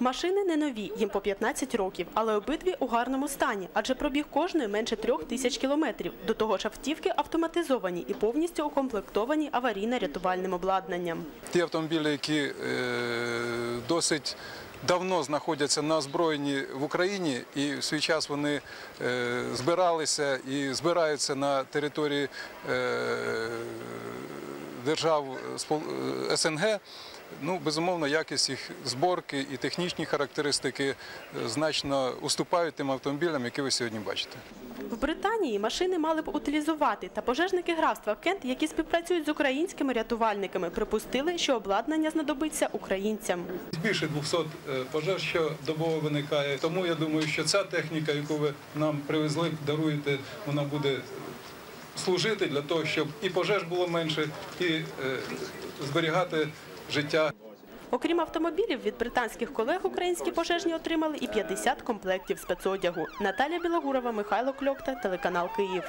Машини не нові, їм по 15 років, але обидві у гарному стані, адже пробіг кожної менше трьох тисяч кілометрів. До того ж автівки автоматизовані і повністю укомплектовані аварійно-рятувальним обладнанням. Ті автомобілі, які е, досить давно знаходяться на озброєнні в Україні, і в свій час вони е, збиралися і збираються на території е, держав е, СНГ. Ну, безумовно, якість їх зборки і технічні характеристики е, значно уступають тим автомобілям, які ви сьогодні бачите. В Британії машини мали б утилізувати, та пожежники графства Кент, які співпрацюють з українськими рятувальниками, припустили, що обладнання знадобиться українцям. Більше 200 е, пожеж, що добово виникає. Тому я думаю, що ця техніка, яку ви нам привезли, даруєте, вона буде служити для того, щоб і пожеж було менше, і е, зберігати життя. Окрім автомобілів, від британських колег українські пожежні отримали і 50 комплектів спецодягу. Наталя Білогурова, Михайло Кльокта, телеканал Київ.